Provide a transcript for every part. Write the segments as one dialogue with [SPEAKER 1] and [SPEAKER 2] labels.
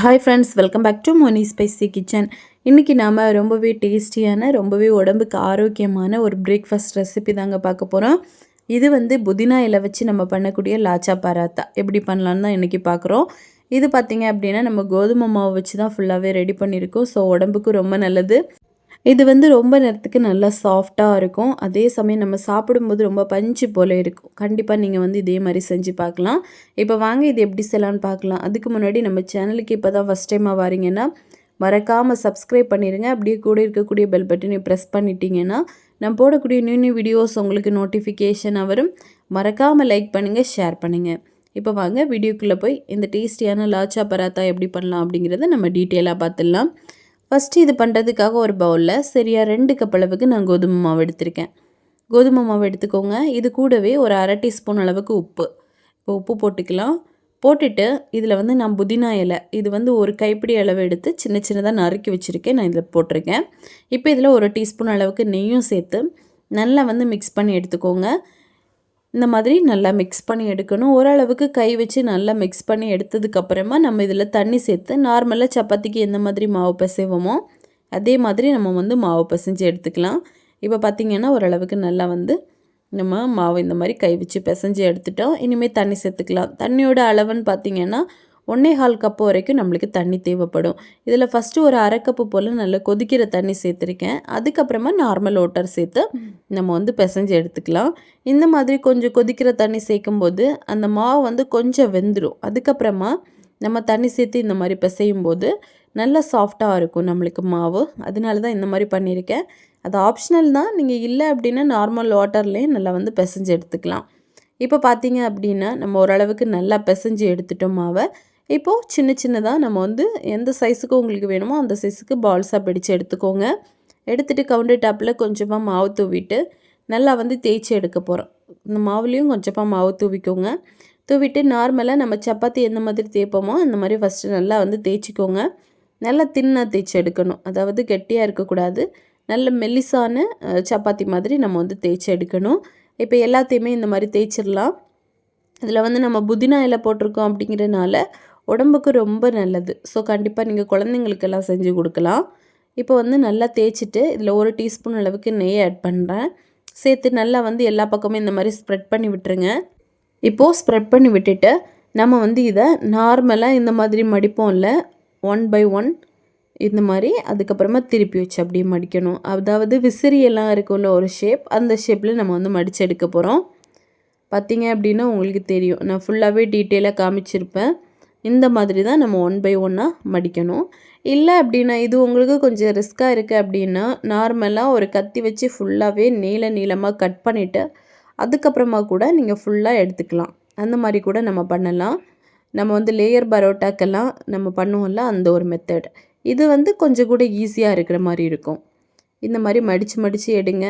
[SPEAKER 1] Hi friends welcome back to Moni spicy kitchen இன்றைக்கி நாம் ரொம்பவே டேஸ்டியான ரொம்பவே உடம்புக்கு ஆரோக்கியமான ஒரு பிரேக்ஃபாஸ்ட் ரெசிபி தாங்க பார்க்க போகிறோம் இது வந்து புதினா இலை வச்சு நம்ம பண்ணக்கூடிய லாச்சா பராத்தா. எப்படி பண்ணலான்னு தான் இன்றைக்கி பார்க்குறோம். இது பார்த்திங்க அப்படின்னா நம்ம கோதுமை மாவு வச்சு தான் ஃபுல்லாகவே ரெடி பண்ணியிருக்கோம். ஸோ உடம்புக்கு ரொம்ப நல்லது. இது வந்து ரொம்ப நேரத்துக்கு நல்லா சாஃப்டாக இருக்கும். அதே சமயம் நம்ம சாப்பிடும்போது ரொம்ப பஞ்சு போல் இருக்கும். கண்டிப்பாக நீங்கள் வந்து இதே மாதிரி செஞ்சு பார்க்கலாம். இப்போ வாங்க இது எப்படி செய்யலான்னு பார்க்கலாம். அதுக்கு முன்னாடி நம்ம சேனலுக்கு இப்போ தான் ஃபஸ்ட் டைமாக வரீங்கன்னா மறக்காமல் சப்ஸ்கிரைப் பண்ணிடுங்க அப்படியே கூட இருக்கக்கூடிய பெல் பட்டனை ப்ரெஸ் பண்ணிட்டீங்கன்னா நான் போடக்கூடிய நியூ நியூ வீடியோஸ் உங்களுக்கு நோட்டிஃபிகேஷனாக வரும். மறக்காமல் லைக் பண்ணுங்கள் ஷேர் பண்ணுங்கள் இப்போ வாங்க வீடியோக்குள்ளே போய் இந்த டேஸ்டியான லாச்சா பராத்தா எப்படி பண்ணலாம் அப்படிங்கிறத நம்ம டீட்டெயிலாக பார்த்துடலாம். ஃபஸ்ட்டு இது பண்ணுறதுக்காக ஒரு பவுலில் சரியாக ரெண்டு கப் அளவுக்கு நான் கோதுமை மாவு எடுத்திருக்கேன். கோதுமை மாவு எடுத்துக்கோங்க. இது கூடவே ஒரு அரை டீஸ்பூன் அளவுக்கு உப்பு. இப்போ உப்பு போட்டுக்கலாம். போட்டுட்டு இதில் வந்து நான் புதினா இலை இது வந்து ஒரு கைப்பிடி அளவு எடுத்து சின்ன சின்னதாக நறுக்கி வச்சுருக்கேன். நான் இதில் போட்டிருக்கேன். இப்போ இதில் ஒரு டீஸ்பூன் அளவுக்கு நெய்யும் சேர்த்து நல்லா வந்து மிக்ஸ் பண்ணி எடுத்துக்கோங்க. இந்த மாதிரி நல்லா மிக்ஸ் பண்ணி எடுக்கணும். ஓரளவுக்கு கை வச்சு நல்லா மிக்ஸ் பண்ணி எடுத்ததுக்கப்புறமா நம்ம இதில் தண்ணி சேர்த்து நார்மலாக சப்பாத்திக்கு எந்த மாதிரி மாவு பிசைவோமோ அதே மாதிரி நம்ம வந்து மாவு பிசைஞ்சு எடுத்துக்கலாம். இப்போ பார்த்திங்கன்னா ஓரளவுக்கு நல்லா வந்து நம்ம மாவு இந்த மாதிரி கை வச்சு பிசைஞ்சு எடுத்துட்டோம். இனிமேல் தண்ணி சேர்த்துக்கலாம். தண்ணியோட அளவுன்னு பார்த்திங்கன்னா ஒன்றே கால் கப்பு வரைக்கும் நம்மளுக்கு தண்ணி தேவைப்படும். இதில் ஃபஸ்ட்டு ஒரு அரை கப்பு போல் நல்லா கொதிக்கிற தண்ணி சேர்த்துருக்கேன். அதுக்கப்புறமா நார்மல் ஓட்டர் சேர்த்து நம்ம வந்து பிசைஞ்சு எடுத்துக்கலாம். இந்த மாதிரி கொஞ்சம் கொதிக்கிற தண்ணி சேர்க்கும்போது அந்த மாவு வந்து கொஞ்சம் வெந்துடும் அதுக்கப்புறமா நம்ம தண்ணி சேர்த்து இந்த மாதிரி பிசையும் போது நல்லா சாஃப்டாக இருக்கும் நம்மளுக்கு மாவு. அதனால தான் இந்த மாதிரி பண்ணியிருக்கேன். அது ஆப்ஷனல் தான். நீங்கள் இல்லை அப்படின்னா நார்மல் வாட்டர்லேயும் நல்லா வந்து பிசைஞ்சு எடுத்துக்கலாம். இப்போ பார்த்தீங்க அப்படின்னா நம்ம ஓரளவுக்கு நல்லா பிசைஞ்சு எடுத்துட்டோம் மாவை. இப்போது சின்ன சின்னதாக நம்ம வந்து எந்த சைஸுக்கு உங்களுக்கு வேணுமோ அந்த சைஸுக்கு பால்ஸாக பிடிச்சு எடுத்துக்கோங்க. எடுத்துகிட்டு கவுண்டர் டாப்பில் கொஞ்சமாக மாவு தூவிட்டு நல்லா வந்து தேய்ச்சி எடுக்க போகிறோம் இந்த மாவுலேயும் கொஞ்சமாக மாவு தூவிக்கோங்க. தூவிட்டு நார்மலாக நம்ம சப்பாத்தி எந்த மாதிரி தேய்ப்போமோ அந்த மாதிரி ஃபஸ்ட்டு நல்லா வந்து தேய்ச்சிக்கோங்க. நல்லா தின்னாக தேய்ச்சி எடுக்கணும். அதாவது கெட்டியாக இருக்கக்கூடாது. நல்ல மெல்லிசான சப்பாத்தி மாதிரி நம்ம வந்து தேய்ச்சி எடுக்கணும். இப்போ எல்லாத்தையுமே இந்த மாதிரி தேய்ச்சிடலாம். இதில் வந்து நம்ம புதினா இலை போட்டிருக்கோம் அப்படிங்கிறனால உடம்புக்கு ரொம்ப நல்லது. ஸோ கண்டிப்பாக நீங்கள் குழந்தைங்களுக்கெல்லாம் செஞ்சு கொடுக்கலாம். இப்போ வந்து நல்லா தேய்ச்சிட்டு இதில் ஒரு டீஸ்பூன் அளவுக்கு நெய் ஆட் பண்ணுறேன் சேர்த்து நல்லா வந்து எல்லா பக்கமும் இந்த மாதிரி ஸ்ப்ரெட் பண்ணி விட்டுருங்க. இப்போது ஸ்ப்ரெட் பண்ணி விட்டுட்டு நம்ம வந்து இதை நார்மலாக இந்த மாதிரி மடிப்போம்ல ஒன் பை ஒன் இந்த மாதிரி அதுக்கப்புறமா திருப்பி வச்சு அப்படியே மடிக்கணும். அதாவது விசிறியெல்லாம் இருக்கும்ல ஒரு ஷேப் அந்த ஷேப்பில் நம்ம வந்து மடித்து எடுக்க போகிறோம் பார்த்தீங்க அப்படின்னா உங்களுக்கு தெரியும். நான் ஃபுல்லாகவே டீட்டெயிலாக காமிச்சிருப்பேன். இந்த மாதிரி தான் நம்ம ஒன் பை ஒன்னாக மடிக்கணும். இல்லை அப்படின்னா இது உங்களுக்கு கொஞ்சம் ரிஸ்க்காக இருக்குது அப்படின்னா நார்மலாக ஒரு கத்தி வச்சு ஃபுல்லாகவே நீள நீளமாக கட் பண்ணிவிட்டு அதுக்கப்புறமா கூட நீங்கள் ஃபுல்லாக எடுத்துக்கலாம். அந்த மாதிரி கூட நம்ம பண்ணலாம். நம்ம வந்து லேயர் பரோட்டாக்கெல்லாம் நம்ம பண்ணுவோம்ல அந்த ஒரு மெத்தட் இது வந்து கொஞ்சம் கூட ஈஸியாக இருக்கிற மாதிரி இருக்கும். இந்த மாதிரி மடித்து மடித்து எடுங்க.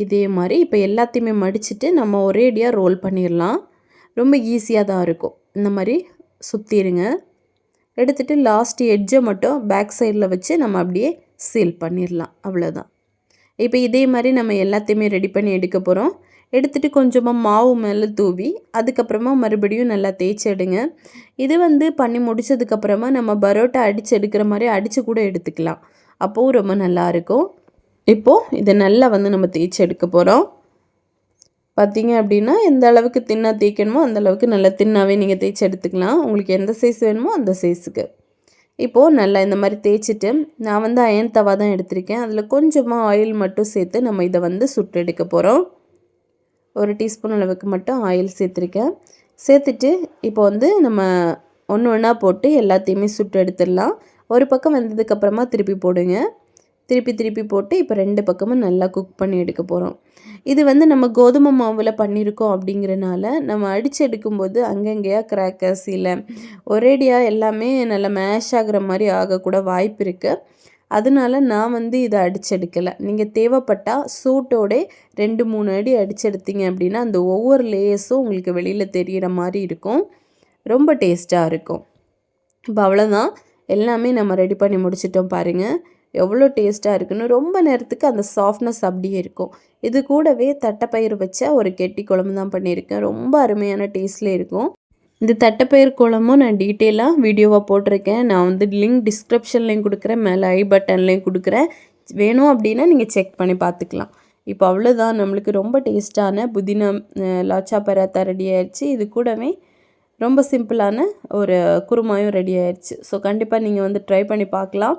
[SPEAKER 1] இதே மாதிரி இப்போ எல்லாத்தையுமே மடிச்சுட்டு நம்ம ஒரேடியாக ரோல் பண்ணிடலாம் ரொம்ப ஈஸியாக தான் இருக்கும். இந்த மாதிரி சுற்றிடுங்க எடுத்துகிட்டு லாஸ்ட் எட்ஜை மட்டும் பேக் சைடில் வச்சு நம்ம அப்படியே சீல் பண்ணிடலாம் அவ்வளோதான் இப்போ இதே மாதிரி நம்ம எல்லாத்தையுமே ரெடி பண்ணி எடுக்க போகிறோம் எடுத்துகிட்டு கொஞ்சமாக மாவு மேலே தூவி அதுக்கப்புறமா மறுபடியும் நல்லா தேய்ச்சி எடுங்க. இது வந்து பண்ணி முடித்ததுக்கப்புறமா நம்ம பரோட்டா அடித்து எடுக்கிற மாதிரி அடித்து கூட எடுத்துக்கலாம். அப்போவும் ரொம்ப நல்லாயிருக்கும் இப்போது இதை நல்லா வந்து நம்ம தேய்ச்சி எடுக்க போகிறோம் பார்த்தீங்க அப்படின்னா எந்த அளவுக்கு தின்னாக தேய்க்கணுமோ அந்த அளவுக்கு நல்லா தின்னாவே நீங்கள் தேய்ச்சி எடுத்துக்கலாம். உங்களுக்கு எந்த சைஸ் வேணுமோ அந்த சைஸுக்கு இப்போது நல்லா இந்த மாதிரி தேய்ச்சிட்டு நான் வந்து அயன் தவா தான் எடுத்திருக்கேன். அதில் கொஞ்சமாக ஆயில் மட்டும் சேர்த்து நம்ம இதை வந்து சுட்டு எடுக்க போகிறோம் ஒரு டீஸ்பூன் அளவுக்கு மட்டும் ஆயில் சேர்த்துருக்கேன். சேர்த்துட்டு இப்போ வந்து நம்ம ஒன்று ஒன்றா போட்டு எல்லாத்தையுமே சுட்டு எடுத்துடலாம். ஒரு பக்கம் வந்ததுக்கப்புறமா திருப்பி போடுங்க. திருப்பி திருப்பி போட்டு இப்போ ரெண்டு பக்கமும் நல்லா குக் பண்ணி எடுக்க போகிறோம் இது வந்து நம்ம கோதுமை மாவில் பண்ணியிருக்கோம் அப்படிங்கிறனால நம்ம அடித்து எடுக்கும்போது அங்கங்கேயா கிராக்கர்ஸ் இல்லை ஒரேடியாக எல்லாமே நல்லா மேஷ் ஆகிற மாதிரி ஆகக்கூட வாய்ப்பு இருக்குது அதனால நான் வந்து இதை அடிச்செடுக்கலை நீங்கள் தேவைப்பட்டால் சூட்டோட ரெண்டு மூணு அடி அடிச்செடுத்தீங்க அப்படின்னா அந்த ஒவ்வொரு லேயர்ஸும் உங்களுக்கு வெளியில் தெரிகிற மாதிரி இருக்கும். ரொம்ப டேஸ்ட்டாக இருக்கும். இப்போ அவ்வளோதான் எல்லாமே நம்ம ரெடி பண்ணி முடிச்சிட்டோம் பாருங்கள் எவ்வளோ டேஸ்ட்டாக இருக்குன்னு ரொம்ப நேரத்துக்கு அந்த சாஃப்ட்னஸ் அப்படியே இருக்கும். இது கூடவே தட்டைப்பயிறு வச்ச ஒரு கெட்டி குழம்பு தான் பண்ணியிருக்கேன். ரொம்ப அருமையான டேஸ்ட்டில் இருக்கும். இந்த தட்டைப்பயிர் குழம்பும் நான் டீட்டெயிலாக வீடியோவாக போட்டிருக்கேன். நான் வந்து லிங்க் டிஸ்கிரிப்ஷன்லேயும் கொடுக்குறேன் மேலே ஐ பட்டன்லேயும் கொடுக்குறேன். வேணும் அப்படின்னா நீங்கள் செக் பண்ணி பார்த்துக்கலாம். இப்போ அவ்வளோதான் நம்மளுக்கு ரொம்ப டேஸ்ட்டான புதினா லாச்சா பராத்தா ரெடி ஆயிடுச்சு இது கூடவே ரொம்ப சிம்பிளான ஒரு குருமாயும் ரெடி ஆயிடுச்சு ஸோ கண்டிப்பாக நீங்கள் வந்து ட்ரை பண்ணி பார்க்கலாம்.